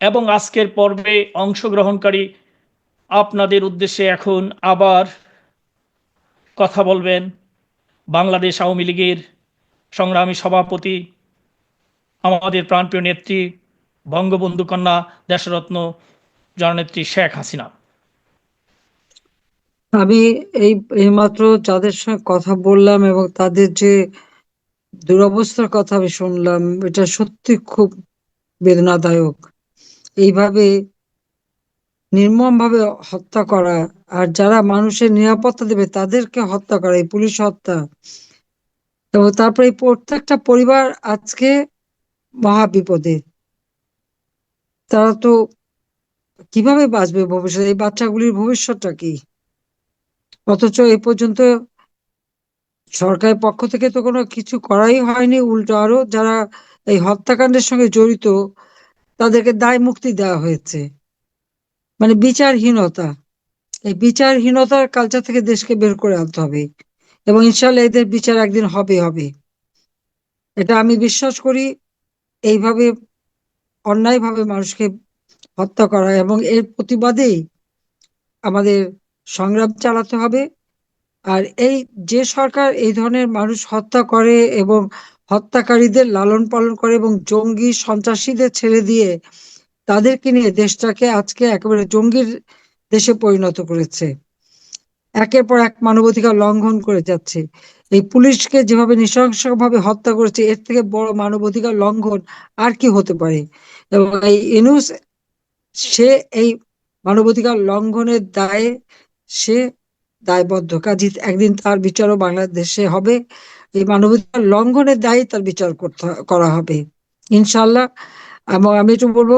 এবং আজকের পর্বে অংশগ্রহণকারী আপনাদের উদ্দেশ্যে এখন আবার কথা বলবেন বাংলাদেশ আওয়ামী লীগের সংগ্রামী সভাপতি, আমাদের প্রাণপ্রিয় নেত্রী, বঙ্গবন্ধু কন্যা দেশরত্ন জননেত্রী শেখ হাসিনা। আমি এই, এইমাত্র যাদের সঙ্গে কথা বললাম এবং তাদের যে দুরবস্থার কথা আমি শুনলাম, এটা সত্যি খুব বেদনাদায়ক। এইভাবে নির্মমভাবে হত্যা করা, আর যারা মানুষের নিরাপত্তা দেবে তাদেরকে হত্যা করা, এই পুলিশ হত্যা। এবং তারপরে এই প্রত্যেকটা পরিবার আজকে মহা বিপদে তারা তো কীভাবে বাঁচবে ভবিষ্যতে এই বাচ্চাগুলির ভবিষ্যৎটা কি? অথচ এই পর্যন্ত সরকারের পক্ষ থেকে তো কোনো কিছু করাই হয়নি, উল্টো আরও যারা এই হত্যাকাণ্ডের সঙ্গে জড়িত তাদেরকে দায় মুক্তি দেওয়া হয়েছে। মানে বিচারহীনতা। এই বিচারহীনতার কালচার থেকে দেশকে বের করে আনতে হবে। এবং ইনশাল্লাহ এদের বিচার একদিন হবে হবে। এটা আমি বিশ্বাস করি, এইভাবে অন্যায়ভাবে মানুষকে হত্যা করা এবং এর প্রতিবাদেই আমাদের সংগ্রাম চালাতে হবে। আর এই যে সরকার এই ধরনের মানুষ হত্যা করে এবং হত্যাকারীদের লালন পালন করে এবং জঙ্গি সন্ত্রাসীদের ছেড়ে দিয়ে তাদেরকে নিয়ে দেশটাকে আজকে একেবারে জঙ্গির দেশে পরিণত করেছে। একের পর এক মানবাধিকার লঙ্ঘন করে যাচ্ছে। এই পুলিশকে যেভাবে নৃশংসভাবে হত্যা করেছে, এর থেকে বড় মানবাধিকার লঙ্ঘন আর কি হতে পারে? এবং এই ইনুস, সে এই মানবাধিকার লঙ্ঘনের দায়ে সে দায়বদ্ধ কাজী একদিন তার বিচারও বাংলাদেশে হবে। এই মানবাধিকার লঙ্ঘনের দায়ী তার বিচার করতে করা হবে। ইনশাল্লাহ এবং আমি একটু বলব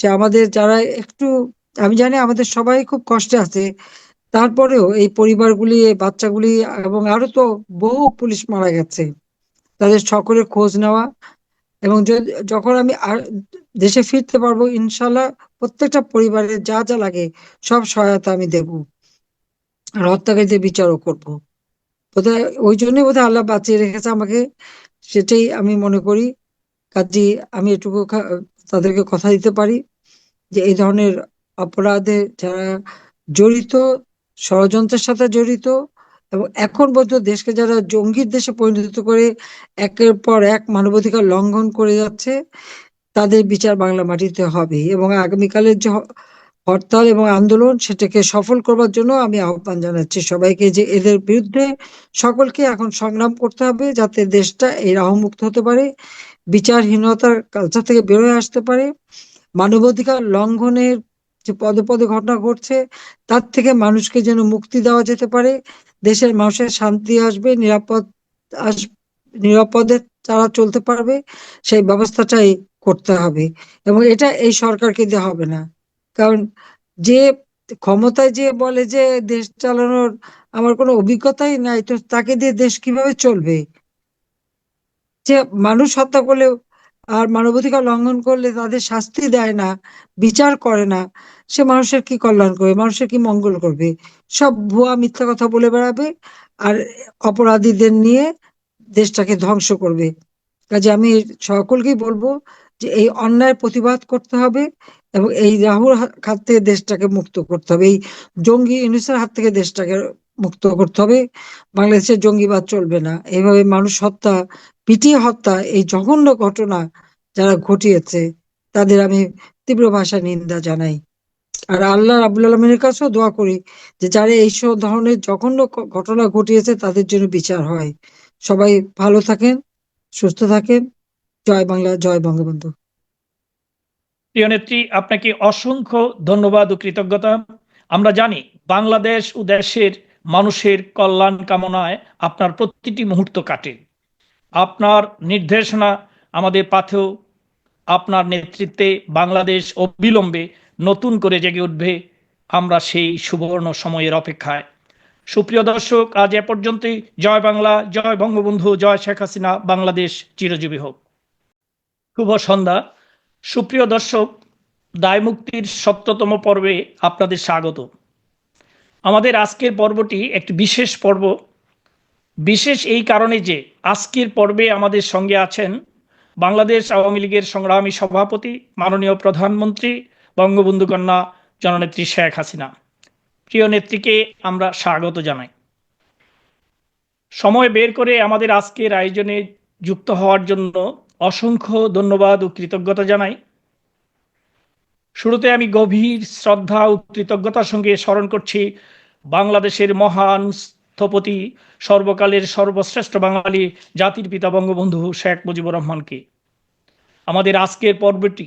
যে আমাদের যারা একটু, আমি জানি আমাদের সবাই খুব কষ্টে আছে। তারপরেও এই পরিবারগুলি বাচ্চাগুলি, এবং আরও তো বহু পুলিশ মারা গেছে। তাদের সকলের খোঁজ নেওয়া, এবং যখন আমি দেশে ফিরতে পারব ইনশাল্লাহ প্রত্যেকটা পরিবারের যা যা লাগে সব সহায়তা আমি দেব। আর হত্যাকারীদের বিচারও করব। বোধহয় ওই জন্যই বোধহয় আল্লাহ বাঁচিয়ে রেখেছে আমাকে। সেটাই আমি মনে করি। কাজী আমি এটুকু তাদেরকে কথা দিতে পারি যে এই ধরনের অপরাধে যারা জড়িত, ষড়যন্ত্রের সাথে জড়িত এবং এখন পর্যন্ত দেশকে যারা জঙ্গির দেশে পরিণত করে একের পর এক মানবাধিকার লঙ্ঘন করে যাচ্ছে, তাদের বিচার বাংলা মাটিতে হবে এবং আগামীকালের যে হরতাল এবং আন্দোলন সেটাকে সফল করবার জন্য আমি আহ্বান জানাচ্ছি সবাইকে যে এদের বিরুদ্ধে সকলকে এখন সংগ্রাম করতে হবে যাতে দেশটা এই রাহমুক্ত হতে পারে, বিচারহীনতার কালচার থেকে বেরোয় আসতে পারে, মানবাধিকার লঙ্ঘনের যে পদে পদে ঘটনা ঘটছে তার থেকে মানুষকে যেন মুক্তি দেওয়া যেতে পারে, দেশের মানুষের শান্তি আসবে, নিরাপদ আস, নিরাপদে তারা চলতে পারবে, সেই ব্যবস্থাটাই করতে হবে এবং এটা এই সরকারকে দিয়ে হবে না। কারণ যে ক্ষমতায় যে বলে যে দেশ চালানোর আমার কোনো অভিজ্ঞতাই নাই, তো তাকে দিয়ে দেশ কীভাবে চলবে? যে মানুষ হত্যা করলে আর মানবাধিকার লঙ্ঘন করলে তাদের শাস্তি দেয় না, বিচার করে না, সে মানুষের কি কল্যাণ করবে? মানুষের কি মঙ্গল করবে? সব ভুয়া মিথ্যা কথা বলে বেড়াবে আর অপরাধীদের নিয়ে দেশটাকে ধ্বংস করবে। কাজে আমি সকলকেই বলব যে এই অন্যায় প্রতিবাদ করতে হবে। এবং এই রাহুর হাত থেকে দেশটাকে মুক্ত করতে হবে। এই জঙ্গি ইউনিসের হাত থেকে দেশটাকে মুক্ত করতে হবে। বাংলাদেশের জঙ্গিবাদ চলবে না। এইভাবে মানুষ হত্যা, পিটিয়ে হত্যা, এই জঘন্য ঘটনা যারা ঘটিয়েছে, তাদের আমি তীব্র ভাষায় নিন্দা জানাই। আর আল্লাহ রাবুল আলমিনের কাছেও দোয়া করি যে যারা এইসব ধরনের জঘন্য ঘটনা ঘটিয়েছে, তাদের জন্য বিচার হয়। সবাই ভালো থাকেন, সুস্থ থাকেন। জয় বাংলা, জয় বঙ্গবন্ধু। প্রিয় নেত্রী, আপনাকে অসংখ্য ধন্যবাদ ও কৃতজ্ঞতা। আমরা জানি বাংলাদেশ ও দেশের মানুষের কল্যাণ কামনায় আপনার প্রতিটি মুহূর্ত কাটে। আপনার নির্দেশনা আমাদের পাথেও আপনার নেতৃত্বে বাংলাদেশ অবিলম্বে নতুন করে জেগে উঠবে আমরা সেই সুবর্ণ সময়ের অপেক্ষায়। সুপ্রিয় দর্শক, আজ এ পর্যন্তই। জয় বাংলা, জয় বঙ্গবন্ধু, জয় শেখ হাসিনা। বাংলাদেশ চিরজীবী হোক। শুভ সন্ধ্যা। সুপ্রিয় দর্শক, দায়মুক্তির সপ্ততম পর্বে আপনাদের স্বাগত। আমাদের আজকের পর্বটি একটি বিশেষ পর্ব। বিশেষ এই কারণে যে আজকের পর্বে আমাদের সঙ্গে আছেন বাংলাদেশ আওয়ামী লীগের সংগ্রামী সভাপতি, মাননীয় প্রধানমন্ত্রী বঙ্গবন্ধু কন্যা জননেত্রী শেখ হাসিনা। প্রিয় নেত্রীকে আমরা স্বাগত জানাই। সময় বের করে আমাদের আজকের আয়োজনে যুক্ত হওয়ার জন্য অসংখ্য ধন্যবাদ ও কৃতজ্ঞতা জানাই। শুরুতে আমি গভীর শ্রদ্ধা ও কৃতজ্ঞতার সঙ্গে স্মরণ করছি বাংলাদেশের মহান স্থপতি, সর্বকালের সর্বশ্রেষ্ঠ বাঙালি জাতির পিতা বঙ্গবন্ধু শেখ মুজিবুর রহমানকে। আমাদের আজকের পর্বটি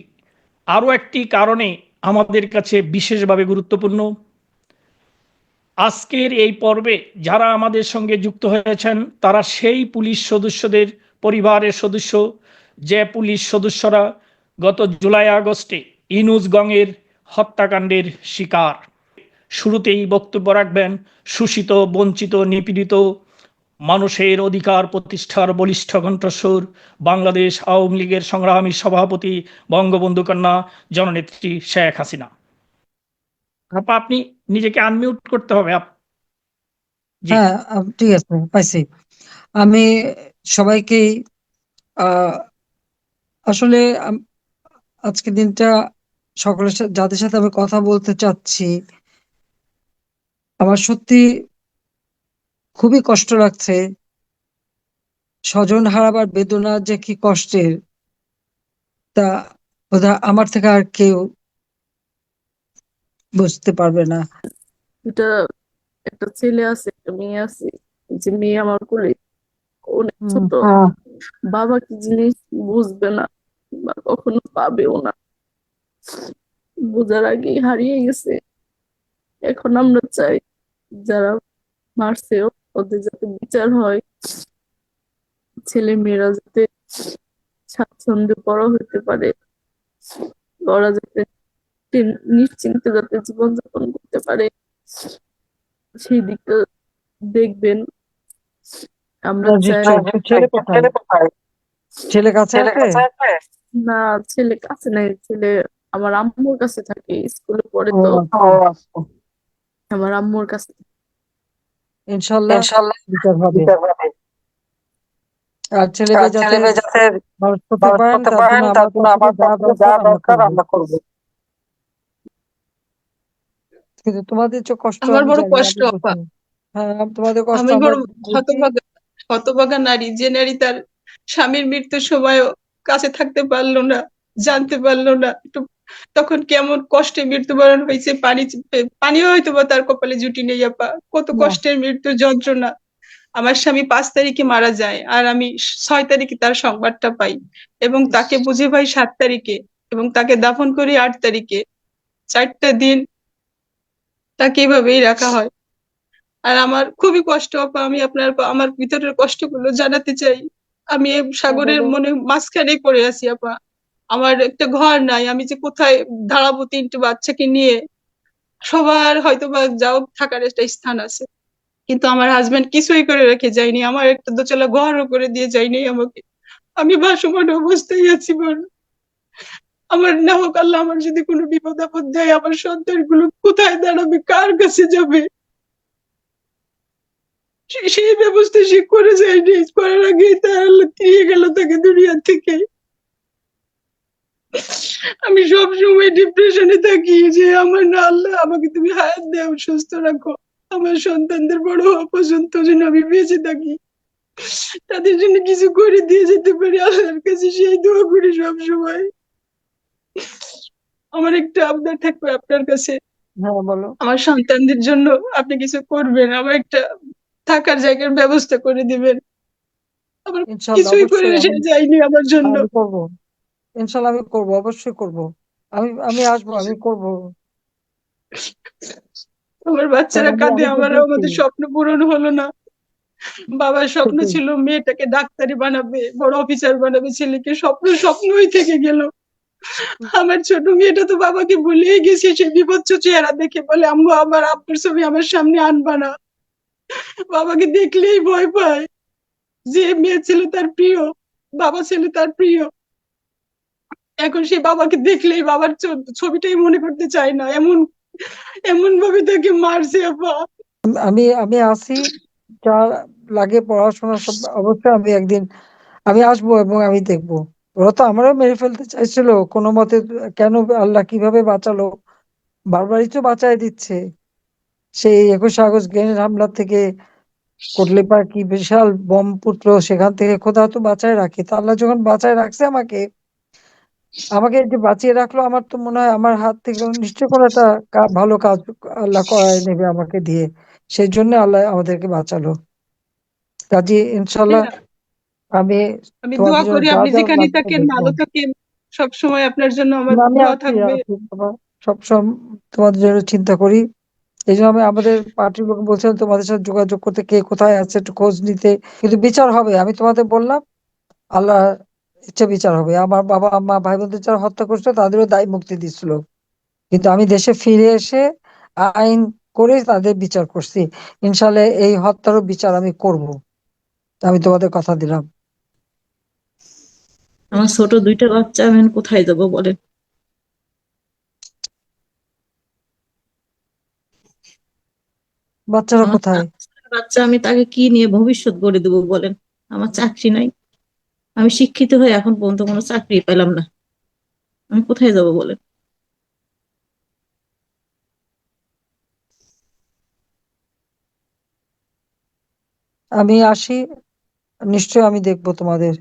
আরও একটি কারণে আমাদের কাছে বিশেষভাবে গুরুত্বপূর্ণ। আজকের এই পর্বে যারা আমাদের সঙ্গে যুক্ত হয়েছেন, তারা সেই পুলিশ সদস্যদের, পরিবারের সদস্য যে পুলিশ সদস্যরা গত জুলাই আগস্টে ইনুজগংয়ের হত্যাকাণ্ডের শিকার। শুরুতেই বক্তব্য রাখবেন, শোষিত, বঞ্চিত, নিপীড়িত মানুষের অধিকার প্রতিষ্ঠার বলিষ্ঠ কণ্ঠস্বর, বাংলাদেশ আওয়ামী লীগের সংগ্রামী সভাপতি বঙ্গবন্ধু কন্যা, জননেত্রী শেখ হাসিনা। আপা, আপনি নিজেকে আনমিউট করতে হবে হ্যাঁ ঠিক আছে, পাইছি। আমি সবাইকেই, আহ আসলে আম- আজকের দিনটা সকলের সাথে যাদের সাথে আমি কথা বলতে চাচ্ছি আমার সত্যি খুবই কষ্ট লাগছে। স্বজন হারাবার বেদনা যে কি কষ্টের তা বোধহয় আমার থেকে আর কেউ বুঝতে পারবে না। এটা একটা ছেলে আছে একটা মেয়ে আছে যে মেয়ে আমার কোলে অনেক ছোট। বাবা কি জিনিস বুঝবে না। বা কখনো পাবেও না। বোঝার আগেই হারিয়ে গেছে। এখন আমরা চাই যারা মারছে ওদের যাতে বিচার হয়। ছেলে মেয়েরা যাতে স্বাচ্ছন্দ্যে বড় হতে পারে। ওরা যাতে নিশ্চিন্তে যাতে জীবনযাপন করতে পারে। সেই দিকটা দেখবেন। আমরা চাই ছেলে কাছে আছে? না ছেলে কাছে নাই ছেলে আমার আম্মুর কাছে থাকে স্কুলে পড়ে তো। আমার আম্মুর কাছে। ইনশাল্লাহ বিচার হবে। আর ছেলেকে যাতে করতে পারেন তার জন্য আমার যা দরকার আমরা করব কিন্তু তোমাদের যে কষ্ট আমার বড় কষ্ট, আপা। হ্যাঁ তোমাদের কষ্ট আমি বড় হতভাগা নারী যে নারী তার স্বামীর মৃত্যুর সময়ও কাছে থাকতে পারল না জানতে পারল না। একটু তখন কেমন কষ্টে মৃত্যুবরণ হয়েছে পানি পানিও হয়তো বা তার কপালে জুটি নেই আপা কত কষ্টের মৃত্যু যন্ত্রণা। আমার স্বামী পাঁচ তারিখে মারা যায় আর আমি ছয় তারিখে তার সংবাদটা পাই এবং তাকে বুঝে পাই সাত তারিখে এবং তাকে দাফন করি আট তারিখে। চারটা দিন তাকে এভাবেই রাখা হয়। আর আমার খুবই কষ্ট আপা আমি আপনার আমার ভিতরের কষ্টগুলো জানাতে চাই। আমি সাগরের মনে মাঝখানে পড়ে আছি আপা। আমার একটা ঘর নাই আমি যে কোথায় দাঁড়াবো তিনটে বাচ্চাকে নিয়ে সবার হয়তো বা যাও থাকার একটা স্থান আছে। কিন্তু আমার হাজব্যান্ড কিছুই করে রেখে যায়নি আমার একটা দোতলা ঘরও করে দিয়ে যায়নি আমাকে। আমি ভাসমান অবস্থায় আছি বল আমার না হোক আল্লাহ আমার যদি কোনো বিপদ আপদ দেয় আমার সন্তানগুলো কোথায় দাঁড়াবে কার কাছে যাবে? সেই ব্যবস্থা সে করে যায়নি করার আগে তার দিয়ে গেল তাকে দুনিয়া থেকে। আমি সব সময় ডিপ্রেশনে থাকি যে আমার না আল্লাহ আমাকে তুমি হায়াত দাও সুস্থ রাখো। আমার সন্তানদের বড় হওয়া পর্যন্ত যেন আমি বেঁচে থাকি। তাদের জন্য কিছু করে দিয়ে যেতে পারি আল্লাহর কাছে সেই দোয়া করি সব সময় আমার একটা আবদার থাকবে আপনার কাছে। হ্যাঁ বলো। আমার সন্তানদের জন্য আপনি কিছু করবেন আমার একটা থাকার জায়গার ব্যবস্থা করে দিবেন। আমার কিছুই করে সে আমার জন্য। করব। ইনশাল্লাহ আমি করব অবশ্যই করব। আমি আমি আসব আমি করব। আমার বাচ্চারা কাঁদে আমি আমার আমাদের স্বপ্ন পূরণ হলো না। বাবার স্বপ্ন ছিল মেয়েটাকে ডাক্তারি বানাবে বড় অফিসার বানাবে ছেলেকে স্বপ্ন স্বপ্নই থেকে গেল। আমার ছোট মেয়েটা তো বাবাকে ভুলেই গেছে সে বিভৎস চেহারা দেখে বলে আম্মু আমার আব্বুর ছবি আমার সামনে আনবা না। বাবাকে দেখলেই ভয় পায়। যে মেয়ে ছিল তার প্রিয়, বাবা ছিল তার প্রিয়। এখন সে বাবাকে দেখলেই বাবার ছবিটাই মনে করতে চায় না। এমন এমন ভাবে তাকে মারছে আপা আমি আমি আসি। যা লাগে পড়াশোনা সব, অবশ্যই আমি একদিন, আমি আসব এবং আমি দেখব। ওরা তো আমারও মেরে ফেলতে চাইছিল। কোনো মতে কেন আল্লাহ কীভাবে বাঁচালো? বারবারই তো বাঁচায় দিচ্ছে। সেই একুশে আগস্ট গ্রেনেড হামলা থেকে কোটলিপার কি বিশাল বোম ফুটলো সেখান থেকে খোদা তো বাঁচায় রাখে। তা আল্লাহ যখন বাঁচায় রাখছে আমাকে আমাকে যে বাঁচিয়ে রাখল আমার তো মনে হয় আমার হাত থেকে নিশ্চয় কোনো একটা ভালো কাজ আল্লাহ করায় নেবে আমাকে দিয়ে। সেই জন্য আল্লাহ আমাদেরকে বাঁচালো। কাজী ইনশাল্লাহ আমি আমি দোয়া করি আপনি যা যেখানেই লাগবে থাকেন ভালো থাকেন সব সময় আপনার জন্য আমার আমি দোয়া থাকবে। আছি বাবা সবসময় তোমাদের জন্য চিন্তা করি। এই জন্য আমি আমাদের পার্টির লোক বলছিলাম, তোমাদের সাথে যোগাযোগ করতে কে কোথায় আছে একটু খোঁজ নিতে। কিন্তু বিচার হবে, আমি তোমাদের বললাম, আল্লাহ ইচ্ছা বিচার হবে। আমার বাবা, মা ভাই বোনদের যারা হত্যা করছিল, তাদেরও দায় মুক্তি দিচ্ছিল কিন্তু আমি দেশে ফিরে এসে আইন করে তাদের বিচার করছি। ইনশাল্লাহ এই হত্যারও বিচার আমি করব। আমি তোমাদের কথা দিলাম। আমার ছোট দুইটা বাচ্চা, আমি কোথায় যাব বলেন? বাচ্চারা কোথায়? বাচ্চা আমি তাকে কি নিয়ে ভবিষ্যৎ গড়ে দেবো বলেন? আমার চাকরি নাই। আমি শিক্ষিত হয়ে এখন পর্যন্ত কোনো চাকরি পেলাম না। আমি কোথায় যাব বলেন? আমি আসি নিশ্চয় আমি দেখব তোমাদের।